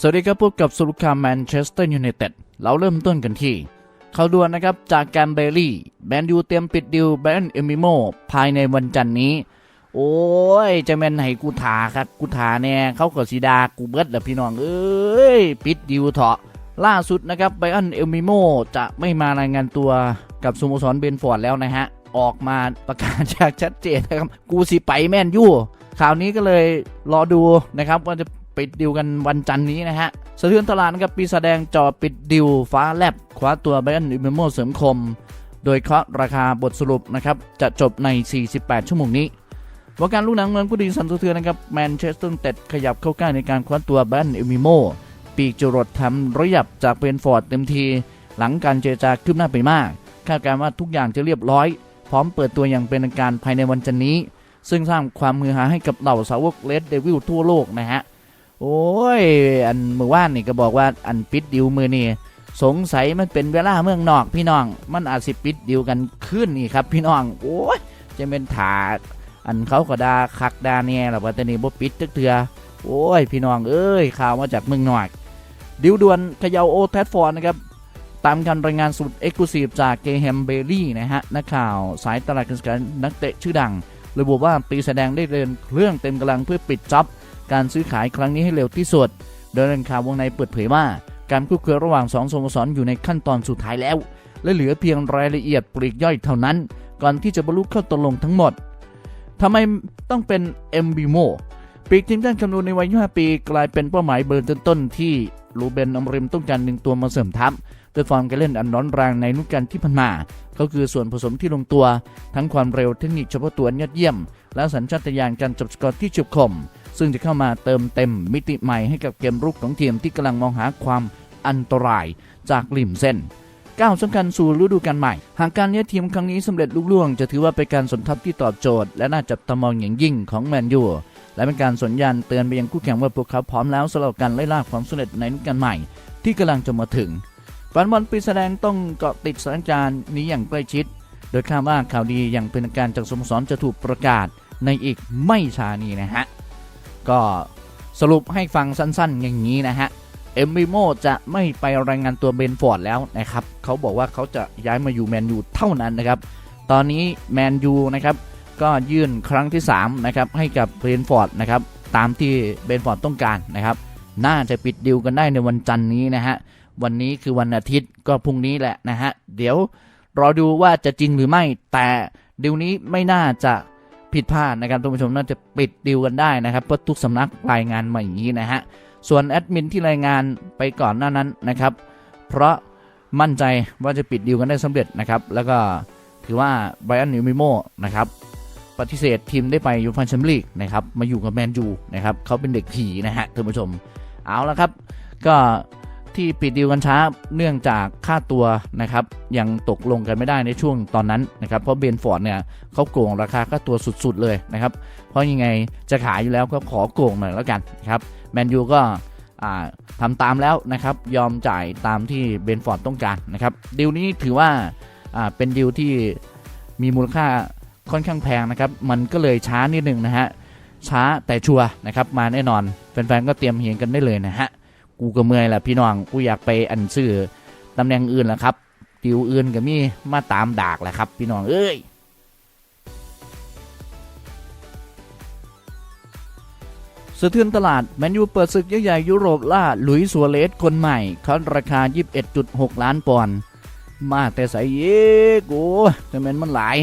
สวัสดีครับพบกับสรุปข่าแมนเชสเตอร์ยูไนเต็ดเราเริ่มต้นกันที่เขาด่วนนะครับจากแกมเบลี่แมนยูเตรียมปิดดิวแบรนเอมิโมภายในวันจันทร์นี้ โอ้ยจะแมนให้กูถาครับกูถาแน่เขาก็สีดากูเบิดแล้วพี่น้องเอ้ยปิดดิวเถาะล่าสุดนะครับไบอันเอลมิโมจะไม่มารายงานตัวกับสโมสรเบนฟอร์ดแล้วนะฮะ ออกมาประกาศจากชัดเจนนะครับ กูสิไปแมนยูข่าวนี้ก็เลยรอดูนะครับว่าจะ ปิดดิวกันวันจันนี้นะฮะสะเทือนตลาดนะครับปีศาจแดงจอปิดดิวฟ้าแลบคว้าตัวไบอันอลมิโมเสริมคม โดยเคาะราคาบทสรุปนะครับจะจบใน 48 ชั่วโมงนี้วงการลูกหนังเมืองผู้ดีสันสะเทือนนะครับแมนเชสเตอร์เต็ดขยับเข้าใกล้ในการคว้าตัวแบนด์เอมิโมปีกจรดทำระยับจากเบนฟอร์ดเต็มที หลังการเจรจาคืบหน้าไปมาก คาดการณ์ว่าทุกอย่างจะเรียบร้อย พร้อมเปิดตัวอย่างเป็นทางการภายในวันจันนี้ ซึ่งสร้างความมือหาให้กับเหล่าสาวกเลดเดวิลทั่วโลกนะฮะ โอ้ย อันเมื่อวานนี่ก็บอกว่าอันปิดดิวมือนี่สงสัยมันเป็นเวลาเมืองนอกพี่น้อง มันอาจสิปิดดิวกันขึ้นนี่ครับ พี่น้อง โอ้ยจะเป็นถาอันเขาก็ดาคักดาเนี่ยหรอว่าแต่นี่บ่ปิดตึกเถือโอ้ย พี่น้องเอ้ยข่าวมาจากเมืองนอกดิวด่วนเขย่าโอแทฟฟอร์นะครับตามการรายงานสุดเอ็กซ์คลูซีฟจากเกแฮมเบลลี่นะฮะนักข่าวสายตลาดการกันนักเตะชื่อดังระบุว่าปีแสดงได้เดินเครื่องเต็มกำลังเพื่อปิดจ็อบ การซื้อขายครั้งนี้ให้เร็วที่สุด โดยแหล่งข่าววงในเปิดเผยว่า การคุยเครือระหว่างสองสโมสรอยู่ในขั้นตอนสุดท้ายแล้ว และเหลือเพียงรายละเอียดปลีกย่อยเท่านั้น ก่อนที่จะบรรลุข้อตกลงทั้งหมดทำไมต้องเป็นเอ็มบิโมปีกทีมชาติคำนูนในวัย25ปี กลายเป็นเป้าหมายเบอร์ต้นๆที่ลูเบนอมริมต้องการหนึ่งตัวมาเสริมทัพด้วยฟอร์มการเล่นอันร้อนแรงในฤดูกาลที่ผ่านมาเขาคือส่วนผสมที่ลงตัว ทั้งความเร็วเทคนิคเฉพาะตัวยอดเยี่ยม และสัญชาตญาณการจับสกอร์ที่เฉียบคม ซึ่งจะเข้ามาเติมเต็มมิติใหม่ให้กับเกมรุกของทีมที่กำลังมองหาความอันตรายจากริมเส้นก้าวสำคัญสู่ฤดูกาลใหม่ หากการเลี้ยทีมครั้งนี้สำเร็จลุล่วง จะถือว่าเป็นการสนทับที่ตอบโจทย์ และน่าจับตามองอย่างยิ่งของแมนยูและเป็นการสัญญาณเตือนไปยังคู่แข่งว่าพวกเขาพร้อมแล้วสำหรับการไล่ล่าความสำเร็จในฤดูกาลใหม่ ที่กำลังจะมาถึงแฟนบอลปีแสดงต้องเกาะติดสถานการณ์นี้อย่างใกล้ชิด โดยคาดว่าข่าวดีอย่างเป็นทางการจากสโมสรจะถูกประกาศในอีกไม่ช้านี้นะฮะ ก็สรุปให้ฟังสั้นๆ อย่างนี้นะฮะ เอ็มบิโมจะไม่ไปรายงานตัวเบนฟอร์ดแล้วนะครับ เขาบอกว่าเขาจะย้ายมาอยู่แมนยูเท่านั้นนะครับ ตอนนี้แมนยูนะครับก็ยื่นครั้งที่3นะครับให้กับเบนฟอร์ดนะครับตามที่เบนฟอร์ดต้องการนะครับ น่าจะปิดดิวกันได้ในวันจันทร์นี้นะฮะ วันนี้คือวันอาทิตย์ก็พรุ่งนี้แหละนะฮะ เดี๋ยวรอดูว่าจะจริงหรือไม่ แต่ดิวนี้ไม่น่าจะ ผิดพลาดนะครับท่านผู้ชมน่าจะปิดดิวกันได้นะครับเพราะทุกสำนักรายงานมาอย่างนี้นะฮะส่วนแอดมินที่รายงานไปก่อนหน้านั้นนะครับ เพราะมั่นใจว่าจะปิดดีลกันได้สำเร็จนะครับ แล้วก็ถือว่าไบรอันนิวมิโมนะครับปฏิเสธทีมได้ไปยูฟันแชมเปี้ยนลีกนะครับมาอยู่กับแมนยูนะครับเขาเป็นเด็กผีนะฮะท่านผู้ชมเอาละครับ ก็ ที่ปิดดีลกันช้าเนื่องจากค่าตัวนะครับยังตกลงกันไม่ได้ในช่วงตอนนั้นนะครับเพราะเบนฟอร์ดเนี่ยเขาโกงราคาค่าตัวสุดๆเลยนะครับเพราะยังไงจะขายอยู่แล้วก็ขอโกงหน่อยแล้วกันนะครับแมนยูก็อ่าทำตามแล้วนะครับยอมจ่ายตามที่เบนฟอร์ดต้องการนะครับดีลนี้ถือว่าเป็นดีลที่มีมูลค่าค่อนข้างแพงนะครับมันก็เลยช้านิดนึงนะฮะช้าแต่ชัวร์นะครับมาแน่นอนแฟนๆก็เตรียมเหียงกันได้เลยนะฮะ กูก็เมื่อยแหละพี่น้องกูอยากไปอันซื้อตำแหน่งอื่นแล้วครับดิวอื่นก็มีมาตามดากแหละครับ พี่น้องเอ้ยสะเทือนตลาดแมนยูเปิดศึกยใหญ่ยุโรปล่าหลุยส์ัวเลสคนใหม่คัดราคา 21.6 ล้านปอนด์มาแต่ใส่เยกูจะเป็นมันหลาย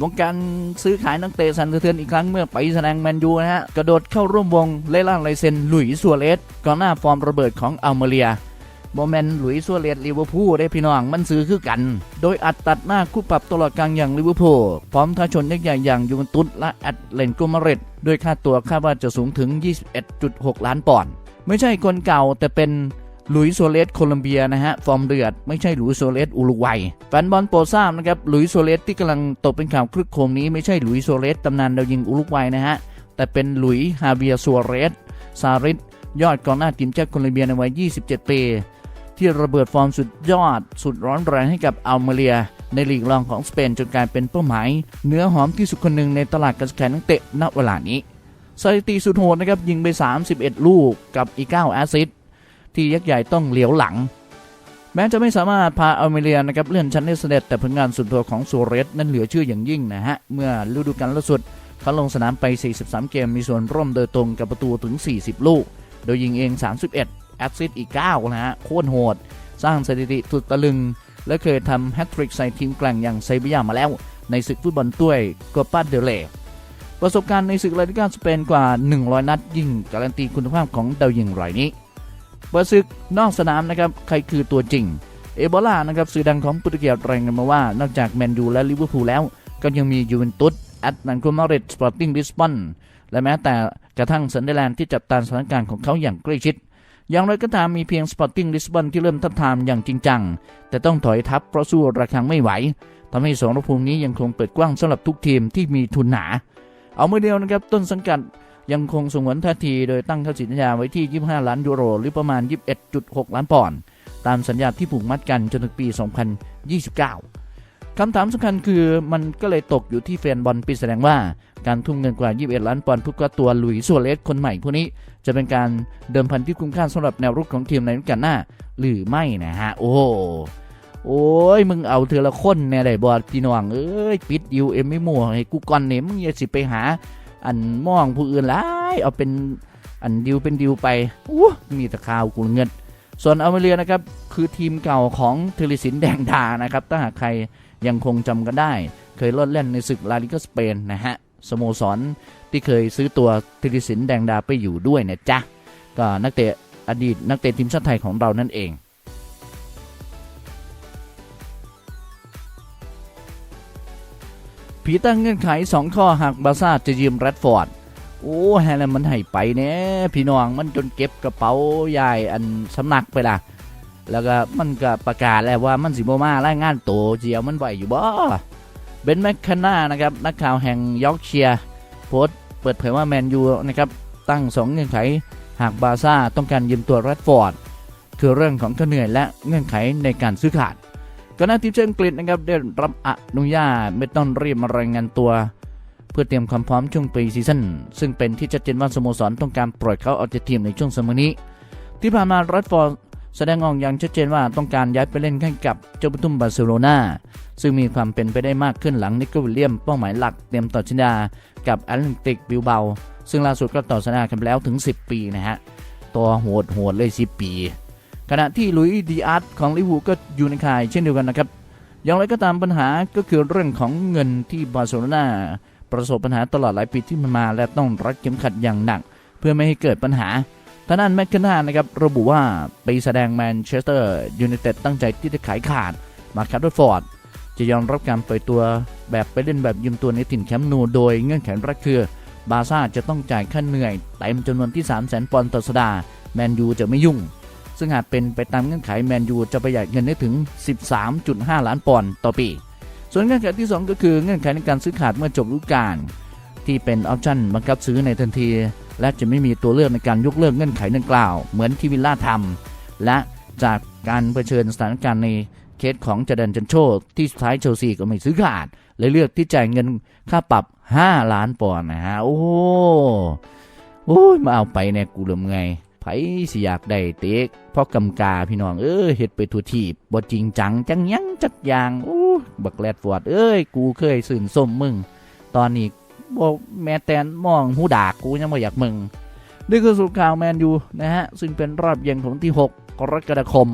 วงการซื้อขายนักเตะสันสะเทือนอีกครั้งเมื่อไปแสดงแมนยูนะฮะ กระโดดเข้าร่วมวงเล่ล่าลายเซ็นหลุยส์สัวเลสก่อนหน้าฟอร์มระเบิดของอัลเมเรียโมเมนหลุยส์สัวเลสลิเวอร์พูลได้พี่น้องมันซื้อคือกัน โดยอัดตัดหน้าคู่ปรับตลอดกลางอย่างลิเวอร์พูลพร้อมท้าชนยักษ์ใหญ่อย่างยูเวนตุสและแอตเลนโกมาเรตด้วยค่าตัวคาดว่าจะสูงถึง 21.6 ล้านปอนด์ไม่ใช่คนเก่าแต่เป็น ลุยโซเลสโคลัมเบียนะฮะฟอร์มเดือด ไม่ใช่ลุยโซเลสอุรุกวัยแฟนบอลโปรทราบนะครับลุยโซเลสที่กำลังตกเป็นข่าวคลึกโครมนี้ไม่ใช่ลุยโซเลสตำนานดาวยิงอุรุกวัยนะฮะแต่เป็นหลุยฮาเวียร์ซัวเรสซาริสยอดกองหน้าทีมชาติโคลัมเบียในวัย 27 ปี ที่ระเบิดฟอร์มสุดยอด สุดร้อนแรงให้กับอัลเมเรีย ในลีกรองของสเปนจนกลายเป็นเป้าหมาย เนื้อหอมที่สุดคนหนึ่งในตลาดการซื้อขายนักเตะณเวลานี้สถิติสุดโหดนะครับยิงไป 31 ลูกกับอีก 9 แอสซิสต์ ที่ยักษ์ใหญ่ต้องเหลียวหลัง แม้จะไม่สามารถพาอัลเมเรียนะครับเลื่อนชั้นได้สำเร็จแต่ผลงานสุดตัวของซูเรสนั้นเหลือชื่ออย่างยิ่งนะฮะ เมื่อฤดูกาลล่าสุด เขาลงสนามไป 43 เกมมีส่วนร่วมโดยตรงกับประตูถึง 40 ลูก โดยยิงเอง 31 แอสซิสต์อีก 9 นะฮะโคตรโหด สร้างสถิติสุดตะลึง และเคยทำแฮตทริกใส่ทีมแกร่งอย่างไซบียามาแล้ว ในศึกฟุตบอลถ้วยโกปาเดเลประสบการณ์ในศึกลาลิกาสเปนกว่า 100 นัด ยิ่งการันตีคุณภาพของดาวยิงรายนี้ เปิดศึกนอกสนามนะครับใครคือตัวจริง เอโบลานะครับสื่อดังของโปรตุเกสรายงานมาว่านอกจากแมนยูและลิเวอร์พูลแล้ว ก็ยังมียูเวนตุสแอตแลนโกมาริดสปอร์ติ้งลิสบอนและแม้แต่กระทั่งซันเดแลนด์ที่จับตามสถานการณ์ของเขาอย่างใกล้ชิด อย่างไรก็ตามมีเพียงสปอร์ติ้งลิสบอนที่เริ่มทับทามอย่างจริงจัง แต่ต้องถอยทับเพราะสู้ระฆังไม่ไหวทำให้สองระภูมินี้ยังคงเปิดกว้างสำหรับทุกทีมที่มีทุนหนา เอาเมื่อเดียวนะครับต้นสังกัด ยังคงสงวนท่าทีโดยตั้งค่าสินยาไว้ที่ 25 ล้านยูโร หรือประมาณ 21.6 ล้านปอนด์ตามสัญญาที่ผูกมัดกันจนถึงปี 2029 คำถามสำคัญคือมันก็เลยตกอยู่ที่แฟนบอลปีแสดงว่าการทุ่มเงินกว่า 21 ล้านปอนด์เพื่อตัวหลุยส์ซัวเรสคนใหม่ผู้นี้ จะเป็นการเดิมพันที่คุ้มค่าสำหรับแนวรุกของทีมในฤดูกาลหน้า หรือไม่นะฮะ โอ้โอ้ยมึงเอาเธอละคนแน่ได้บอดพี่น้องเอ้ย ปิดดิวเอ็มไม่มัวให้กูก่อนเนี่ยมึงอย่าสิไปหา อันมองผู้อื่นหลายเอาเป็นอันดิวเป็นดิวไปอู้มีแต่ข่าวกูเงินส่วนอเมเรียนะครับคือทีมเก่าของเทลิสินแดงดานะครับถ้าหากใครยังคงจำกันได้ เคยลดเล่นในศึกลาลิกาสเปนนะฮะสโมสรที่เคยซื้อตัวเทลิสินแดงดาไปอยู่ด้วยเนะจ๊ะก็นักเตะอดีตนักเตะทีมชาติไทยของเรานั่นเอง ผีตั้งเงื่อนไข 2 ข้อหากบาซ่าจะยืมแรดฟอร์ด โอ้แฮแลมันให้ไปเนี่ยพี่น้องมันจนเก็บกระเป๋าใหญ่อันสำนักไปละแล้วก็มันก็ประกาศแล้วว่ามันสิบมารายงานโตเจียวมันไหวอยู่บ่เบนแมคคาน่านะครับนักข่าวแห่งยอร์กเชียร์โพสต์เปิดเผยว่าแมนยูนะครับตั้ง 2 เงื่อนไข หากบาซ่าต้องการยืมตัวแรดฟอร์ด คือเรื่องของค่าเหนื่อยและเงื่อนไขในการซื้อขาด ก็น่าทีมเชาอังกฤษนะครับได้รับอนุญาตไม่ต้องรีบมารายงานตัว เพื่อเตรียมความพร้อมช่วงปีซีซั่นซึ่งเป็นที่ชัดเจนว่าสโมสรต้องการปล่อยเขาออกจากทีมในช่วงสมัยนี้ ที่ผ่านมาแรดฟอร์ดแสดงออกอย่างชัดเจนว่าต้องการย้ายไปเล่นแข่งกับเจ้าปุตุมบาร์เซโลนาซึ่งมีความเป็นไปได้มากขึ้นหลังนิโคลวิลเลียมเป้าหมายหลักเตรียมต่อสัญญากับแอตแลนติกบิลเบาซึ่งล่าสุดก็ต่อสัญญากันแล้วถึง 10 ปีนะฮะตัวโหดโหดเลย 10 ปี ขณะที่ลุยดีอาร์ตของลิเวอร์พูลก็อยู่ในข่ายเช่นเดียวกันนะครับ อย่างไรก็ตามปัญหาก็คือเรื่องของเงินที่บาร์เซโลนาประสบปัญหาตลอดหลายปีที่ผ่านมา และต้องรัดเข็มขัดอย่างหนัก เพื่อไม่ให้เกิดปัญหาท่างด้นแมคคนานะครับระบุว่าไปแสดงแมนเชสเตอร์ยูไนเต็ดตั้งใจที่จะขายขาดมาคัตเตอร์ฟอร์ดจะยอมรับการปล่อยตัวแบบไปเล่นแบบยืมตัวในถิ่นแคมป์นูโดยเงื่อนไขแรกคือบาซ่าจะต้องจ่ายค่าเหนื่อยเต็มจำนวนที่ 3 0 0 0 0 0ปอนด์ต่อสัปดาห์แมนยูจะไม่ยุ่ง ซึ่งหากเป็นไปตามเงื่อนไขแมนยูจะประหยัดเงินได้ถึง 13.5 ล้านปอนด์ต่อปี ส่วนเงื่อนไขที่ 2 ก็คือเงื่อนไขในการซื้อขาดเมื่อจบฤดูกาลที่เป็นออปชั่นบังคับซื้อในทันที และจะไม่มีตัวเลือกในการยกเลิกเงื่อนไขดังกล่าว เหมือนที่วิลล่าทำและจากการเผชิญสถานการณ์ในเคสของจาแดนจันโชที่สุดท้ายเชลซีก็ไม่ซื้อขาดเลยเลือกที่จ่ายเงินค่าปรับ 5 ล้านปอนด์นะฮะโอ้โหโอ้ยมาเอาไปเนี่ยกูเริ่มไง ไผสิอยากได้เต็กพอกำกาพี่น้องเอ้ยเฮ็ดไปทุทีบบ่จริงจังจังยังจักอย่างโอ้บักแลดฟอดเอ้ยกูเคยสื่นส้มมึง ตอนนี้บ่แม้แต่มองหูดากกูยังบ่อยากมึงนี่คือสุดข่าวแมนยูนะฮะซึ่งเป็นรอบเย็นของที่ 6 กรกฎาคม